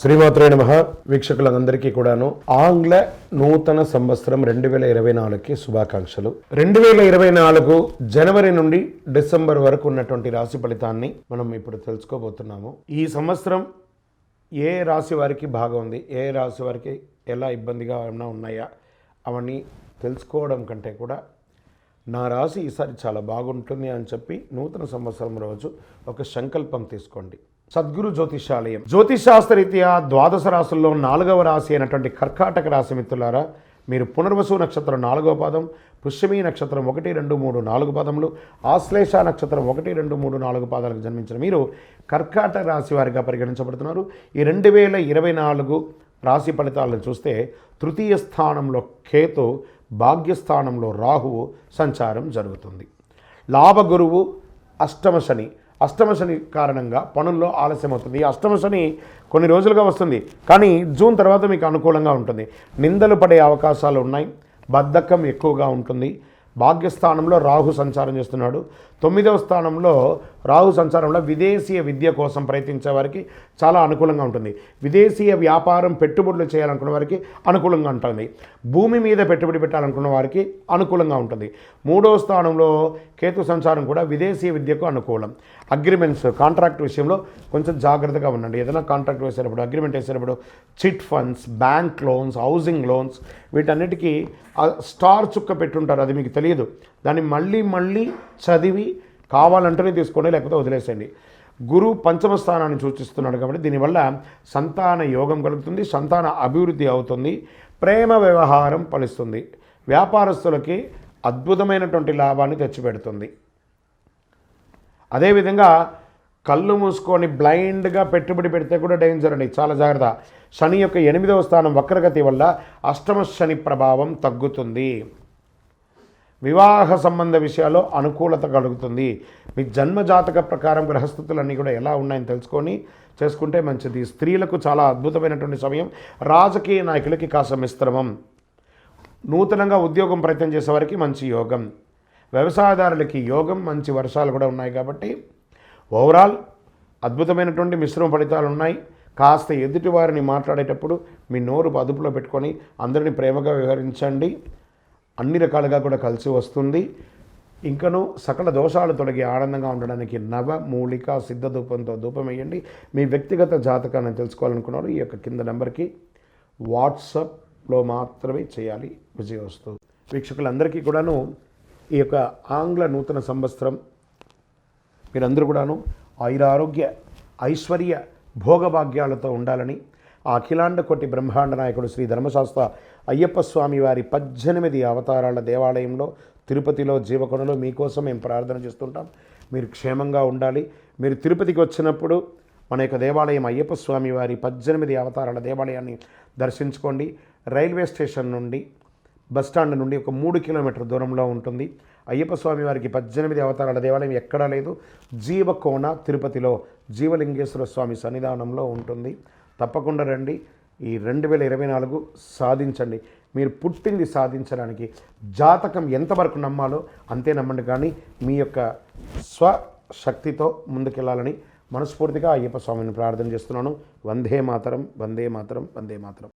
శ్రీమాత్రే నమ. వీక్షకులందరికీ కూడాను ఆంగ్ల నూతన సంవత్సరం రెండు వేల ఇరవై నాలుగుకి శుభాకాంక్షలు. రెండు వేల ఇరవై నాలుగు జనవరి నుండి డిసెంబర్ వరకు ఉన్నటువంటి రాశి ఫలితాన్ని మనం ఇప్పుడు తెలుసుకోబోతున్నాము. ఈ సంవత్సరం ఏ రాశి వారికి బాగుంది ఏ రాశి వారికి ఎలా ఇబ్బందిగా ఏమైనా ఉన్నాయా? అవన్నీ తెలుసుకోవడం కంటే కూడా నా రాశి ఈసారి చాలా బాగుంటుంది అని చెప్పి నూతన సంవత్సరం రోజు ఒక సంకల్పం తీసుకోండి. సద్గురు జ్యోతిషాలయం. జ్యోతిషాస్త్రరీత్యా ద్వాదశ రాశుల్లో నాలుగవ రాశి అయినటువంటి కర్కాటక రాశి మిత్రులారా మీరు పునర్వసు నక్షత్రం నాలుగవ పాదం పుష్యమి నక్షత్రం ఒకటి రెండు మూడు నాలుగు పాదములు ఆశ్లేష నక్షత్రం ఒకటి రెండు మూడు నాలుగు పాదాలకు జన్మించిన మీరు కర్కాటక రాశి వారిగా పరిగణించబడుతున్నారు. ఈ రెండు వేల ఇరవై నాలుగు రాశి ఫలితాలను చూస్తే తృతీయ స్థానంలో కేతు భాగ్యస్థానంలో రాహువు సంచారం జరుగుతుంది. లాభగురువు అష్టమ శని అష్టమ శని కారణంగా పనుల్లో ఆలస్యం అవుతుంది ఈ అష్టమశని కొన్ని రోజులుగా వస్తుంది. కానీ జూన్ తర్వాత మీకు అనుకూలంగా ఉంటుంది. నిందలు పడే అవకాశాలు ఉన్నాయి. బద్ధకం ఎక్కువగా ఉంటుంది. భాగ్యస్థానంలో రాహు సంచారం చేస్తున్నాడు. తొమ్మిదవ స్థానంలో రాహు సంచారంలో విదేశీయ విద్య కోసం ప్రయత్నించే వారికి చాలా అనుకూలంగా ఉంటుంది. విదేశీయ వ్యాపారం పెట్టుబడులు చేయాలనుకున్న వారికి అనుకూలంగా ఉంటుంది. భూమి మీద పెట్టుబడి పెట్టాలనుకున్న వారికి అనుకూలంగా ఉంటుంది. మూడవ స్థానంలో కేతు సంచారం కూడా విదేశీయ విద్యకు అనుకూలం. అగ్రిమెంట్స్ కాంట్రాక్ట్ విషయంలో కొంచెం జాగ్రత్తగా ఉండండి. ఏదైనా కాంట్రాక్ట్ వేసేటప్పుడు అగ్రిమెంట్ వేసేటప్పుడు chit funds bank loans housing loans వీటన్నిటికీ స్టార్ చుక్క పెట్టుంటారు. అది మీకు తెలియదు. దాన్ని మళ్ళీ మళ్ళీ చదివి కావాలంటేనే తీసుకోండి లేకపోతే వదిలేసేయండి. గురువు పంచమ స్థానాన్ని సూచిస్తున్నాడు కాబట్టి దీనివల్ల సంతాన యోగం కలుగుతుంది సంతాన అభివృద్ధి అవుతుంది ప్రేమ వ్యవహారం ఫలిస్తుంది వ్యాపారస్తులకి అద్భుతమైనటువంటి లాభాన్ని తెచ్చిపెడుతుంది. అదేవిధంగా కళ్ళు మూసుకొని బ్లైండ్గా పెట్టుబడి పెడితే కూడా డేంజర్ అండి చాలా జాగ్రత్త. శని యొక్క ఎనిమిదవ స్థానం వక్రగతి వల్ల అష్టమ శని ప్రభావం తగ్గుతుంది. వివాహ సంబంధ విషయాల్లో అనుకూలత కలుగుతుంది. మీ జన్మజాతక ప్రకారం గ్రహస్థితులన్నీ కూడా ఎలా ఉన్నాయని తెలుసుకొని చేసుకుంటే మంచిది. స్త్రీలకు చాలా అద్భుతమైనటువంటి సమయం. రాజకీయ నాయకులకి కాస్త మిశ్రమం. నూతనంగా ఉద్యోగం ప్రయత్నం చేసేవారికి మంచి యోగం. వ్యవసాయదారులకి యోగం మంచి వర్షాలు కూడా ఉన్నాయి కాబట్టి ఓవరాల్ అద్భుతమైనటువంటి మిశ్రమ ఫలితాలు ఉన్నాయి. కాస్త ఎదుటి వారిని మాట్లాడేటప్పుడు మీ నోరు అదుపులో పెట్టుకొని అందరినీ ప్రేమగా వ్యవహరించండి. అన్ని రకాలుగా కూడా కలిసి వస్తుంది. ఇంకను సకల దోషాలు తొలగి ఆనందంగా ఉండడానికి నవ మూలిక సిద్ధ ధూపంతో ధూపం వేయండి మీ వ్యక్తిగత జాతకాన్ని తెలుసుకోవాలనుకున్నారు ఈ యొక్క కింద నెంబర్కి వాట్సప్లో మాత్రమే చేయాలి విజయవస్తు. వీక్షకులందరికీ కూడాను ఈ యొక్క ఆంగ్ల నూతన సంవత్సరం మీరందరూ కూడాను ఆయురారోగ్య ఐశ్వర్య భోగభాగ్యాలతో ఉండాలని ఆ అఖిలాండ కోటి బ్రహ్మాండ నాయకుడు శ్రీ ధర్మశాస్త్ర అయ్యప్ప స్వామి వారి పద్దెనిమిది అవతారాల దేవాలయంలో తిరుపతిలో జీవకొండలో మీకోసం మేము ప్రార్థన చేస్తుంటాం. మీరు క్షేమంగా ఉండాలి. మీరు తిరుపతికి వచ్చినప్పుడు మన యొక్క దేవాలయం అయ్యప్ప స్వామి వారి పద్దెనిమిది అవతారాల దేవాలయాన్ని దర్శించుకోండి. రైల్వే స్టేషన్ నుండి బస్ స్టాండ్ నుండి ఒక మూడు కిలోమీటర్ దూరంలో ఉంటుంది. అయ్యప్ప స్వామి వారికి పద్దెనిమిది అవతారాల దేవాలయం ఎక్కడా లేదు. జీవకోణ తిరుపతిలో జీవలింగేశ్వర స్వామి సన్నిధానంలో ఉంటుంది. తప్పకుండా రండి. ఈ రెండు వేల ఇరవై నాలుగు సాధించండి. మీరు పుట్టింది సాధించడానికి జాతకం ఎంతవరకు నమ్మాలో అంతే నమ్మండి. కానీ మీ యొక్క స్వశక్తితో ముందుకెళ్ళాలని మనస్ఫూర్తిగా అయ్యప్ప స్వామిని ప్రార్థన చేస్తున్నాను. వందే మాతరం వందే మాతరం వందే మాతరం.